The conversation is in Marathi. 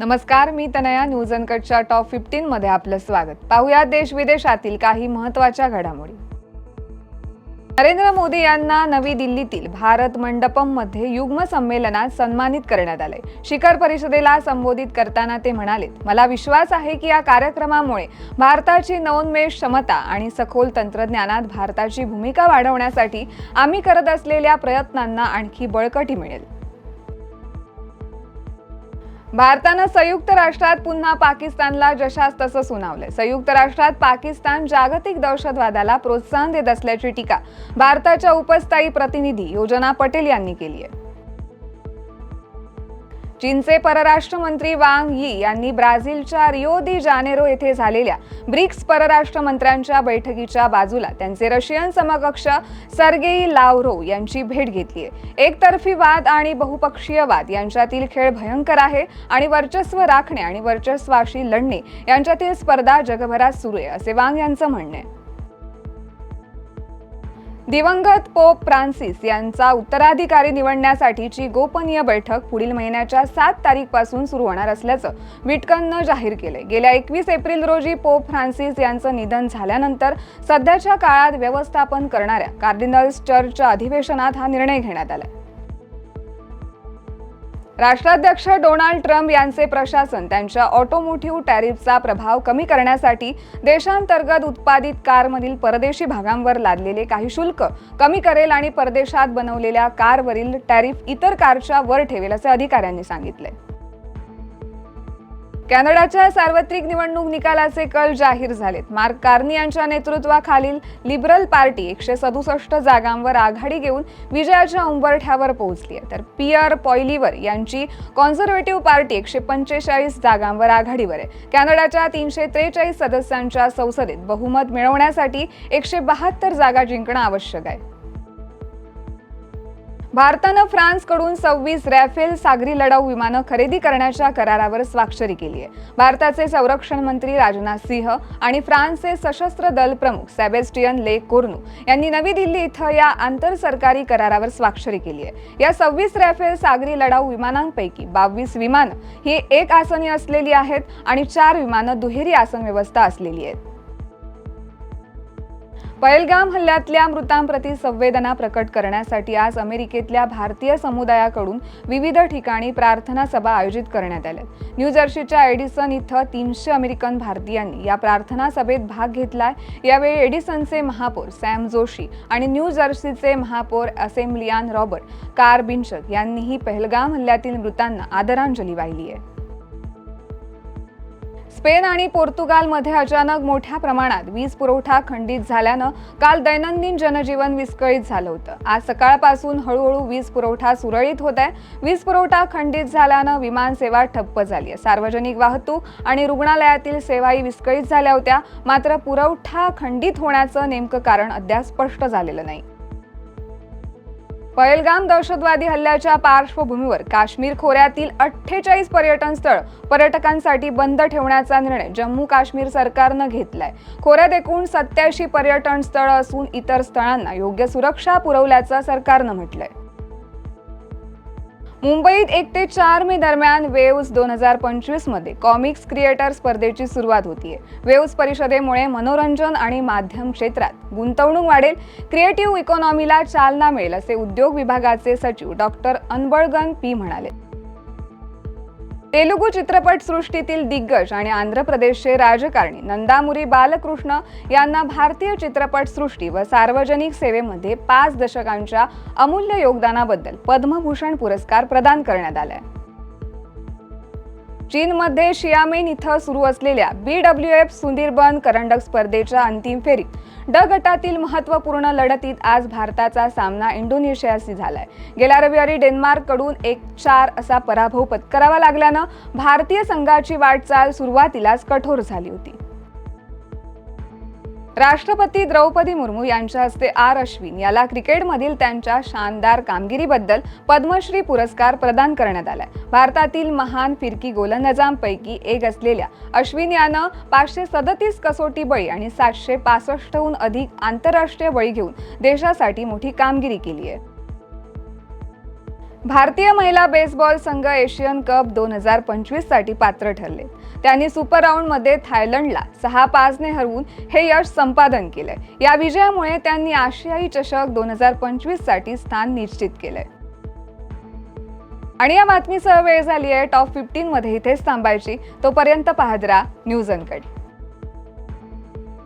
नमस्कार मी तनया न्यूज अनकटच्या टॉप फिफ्टीन मध्ये आपलं स्वागत. पाहूया देश विदेशातील काही महत्त्वाच्या घडामोडी. नरेंद्र मोदी यांना नवी दिल्लीतील भारत मंडपममध्ये युग्म संमेलनात सन्मानित करण्यात आले शिखर परिषदेला संबोधित करताना ते म्हणाले मला विश्वास आहे की या कार्यक्रमामुळे भारताची नवोन्मेष क्षमता आणि सखोल तंत्रज्ञानात भारताची भूमिका वाढवण्यासाठी आम्ही करत असलेल्या प्रयत्नांना आणखी बळकटी मिळेल. भारतानं संयुक्त राष्ट्रात पुन्हा पाकिस्तानला जशास तसं सुनावलंय संयुक्त राष्ट्रात पाकिस्तान जागतिक दहशतवादाला प्रोत्साहन देत असल्याची टीका भारताच्या उपस्थायी प्रतिनिधी योजना पटेल यांनी केली आहे चीनचे परराष्ट्र मंत्री वांग यी यांनी ब्राझीलच्या रिओ दी जानेरो येथे झालेल्या ब्रिक्स परराष्ट्र मंत्र्यांच्या बैठकीच्या बाजूला त्यांचे रशियन समकक्ष सर्गेई लावरो यांची भेट घेतली आहे. एकतर्फी वाद आणि बहुपक्षीय वाद यांच्यातील खेळ भयंकर आहे आणि वर्चस्व राखणे आणि वर्चस्वाशी लढणे यांच्यातील स्पर्धा जगभरात सुरू आहे असे वांग यांचं म्हणणं आहे. दिवंगत पोप फ्रान्सिस यांचा उत्तराधिकारी निवडण्यासाठीची गोपनीय बैठक पुढील महिन्याच्या सात तारीखपासून सुरू होणार असल्याचं विटकननं जाहीर केलंय. गेल्या एकवीस एप्रिल रोजी पोप फ्रान्सिस यांचं निधन झाल्यानंतर सध्याच्या काळात व्यवस्थापन करणाऱ्या कार्डिनल्स चर्चच्या अधिवेशनात हा निर्णय घेण्यात आलाय राष्ट्राध्यक्ष डोनाल्ड ट्रम्प यांचे प्रशासन त्यांच्या ऑटोमोटिव्ह टॅरिफचा प्रभाव कमी करण्यासाठी देशांतर्गत उत्पादित कारमधील परदेशी भागांवर लादलेले काही शुल्क कमी करेल आणि परदेशात बनवलेल्या कारवरील टॅरिफ इतर कारच्या वर ठेवेल असे अधिकाऱ्यांनी सांगितले. कॅनडाच्या सार्वत्रिक निवडणूक निकालाचे कल जाहीर झालेत. मार्क कार्नी यांच्या नेतृत्वाखालील लिबरल पार्टी एकशे सदुसष्ट जागांवर आघाडी घेऊन विजयाच्या उंबरठ्यावर पोहोचली आहे. तर पियर पॉयलिवर यांची कॉन्झर्वेटिव्ह पार्टी एकशे पंचेचाळीस जागांवर आघाडीवर आहे. कॅनडाच्या तीनशे त्रेचाळीस सदस्यांच्या संसदेत बहुमत मिळवण्यासाठी एकशे बहात्तर जागा जिंकणं आवश्यक आहे. भारतानं फ्रान्सकडून सव्वीस रॅफेल सागरी लढाऊ विमानं खरेदी करण्याच्या करारावर स्वाक्षरी केली आहे. भारताचे संरक्षण मंत्री राजनाथ सिंह आणि फ्रान्सचे सशस्त्र दल प्रमुख सॅबेस्टियन ले कोर्नू यांनी नवी दिल्ली इथं या आंतरसरकारी करारावर स्वाक्षरी केली आहे. या सव्वीस रॅफेल सागरी लढाऊ विमानांपैकी बावीस विमानं ही एक आसनी असलेली आहेत आणि चार विमानं दुहेरी आसन व्यवस्था असलेली आहेत. पैलगाम हल्ल्यातल्या मृतांप्रती संवेदना प्रकट करण्यासाठी आज अमेरिकेतल्या भारतीय समुदायाकडून विविध ठिकाणी प्रार्थना सभा आयोजित करण्यात आल्या. न्यूजर्सीच्या एडिसन इथं तीनशे अमेरिकन भारतीयांनी या प्रार्थना सभेत भाग घेतलाय. यावेळी एडिसनचे महापौर सॅम जोशी आणि न्यू जर्सीचे महापौर असेंब्लियान रॉबर्ट कार बिन्शक यांनीही पहलगाम हल्ल्यातील मृतांना आदरांजली वाहिली आहे. स्पेन आणि पोर्तुगालमध्ये अचानक मोठ्या प्रमाणात वीज पुरवठा खंडित झाल्यानं काल दैनंदिन जनजीवन विस्कळीत झालं होतं. आज सकाळपासून हळूहळू वीज पुरवठा सुरळीत होत आहे. वीज पुरवठा खंडित झाल्यानं विमान सेवा ठप्प झाली आहे. सार्वजनिक वाहतूक आणि रुग्णालयातील सेवाही विस्कळीत झाल्या होत्या. मात्र पुरवठा खंडित होण्याचं नेमकं कारण अद्याप स्पष्ट झालेलं नाही. पहलगाम दहशतवादी हल्ल्याच्या पार्श्वभूमीवर काश्मीर खोऱ्यातील अठ्ठेचाळीस पर्यटन स्थळ पर्यटकांसाठी बंद ठेवण्याचा निर्णय जम्मू काश्मीर सरकारनं घेतलाय. खोऱ्यात एकूण सत्याऐंशी पर्यटन स्थळ असून इतर स्थळांना योग्य सुरक्षा पुरवल्याचं सरकारनं म्हटलंय. मुंबईत एक ते चार मे दरम्यान वेव्स दोन हजार पंचवीसमध्ये कॉमिक्स क्रिएटर स्पर्धेची सुरुवात होतीये. वेव्स परिषदेमुळे मनोरंजन आणि माध्यम क्षेत्रात गुंतवणूक वाढेल. क्रिएटिव्ह इकॉनॉमीला चालना मिळेल असे उद्योग विभागाचे सचिव डॉक्टर अनबळगन पी म्हणाले. तेलुगू चित्रपटसृष्टीतील दिग्गज आणि आंध्र प्रदेशचे राजकारणी नंदामुरी बालकृष्ण यांना भारतीय चित्रपटसृष्टी व सार्वजनिक सेवेमध्ये पाच दशकांच्या अमूल्य योगदानाबद्दल पद्मभूषण पुरस्कार प्रदान करण्यात आलाय. चीनमध्ये शियामेन इथं सुरू असलेल्या बी डब्ल्यू एफ सुंदीरबन करंडक स्पर्धेच्या अंतिम फेरीत ड गटातील महत्त्वपूर्ण लढतीत आज भारताचा सामना इंडोनेशियाशी झालाय. गेल्या रविवारी डेन्मार्ककडून एक चार असा पराभव पत्करावा लागल्यानं भारतीय संघाची वाटचाल सुरुवातीलाच कठोर झाली होती. राष्ट्रपती द्रौपदी मुर्मू यांच्या हस्ते आर अश्विन याला क्रिकेटमधील त्यांच्या शानदार कामगिरीबद्दल पद्मश्री पुरस्कार प्रदान करण्यात आलाय. भारतातील महान फिरकी गोलंदाजांपैकी एक असलेल्या अश्विन यानं पाचशे सदतीस कसोटी बळी आणि सातशे पासष्टहून अधिक आंतरराष्ट्रीय बळी घेऊन देशासाठी मोठी कामगिरी केली आहे. भारतीय महिला बेसबॉल संघ एशियन कप दोन हजार पंचवीससाठी पात्र ठरले. त्यांनी सुपर राऊंडमध्ये थायलंडला सहा पाचने हरवून हे यश संपादन केलंय. या विजयामुळे त्यांनी आशियाई चषक दोन हजार पंचवीससाठी स्थान निश्चित केलंय. आणि या बातमीसह वेळ झाली आहे टॉप फिफ्टीन मध्ये इथेच थांबायची. तोपर्यंत पाहत राहा न्यूज अनकट.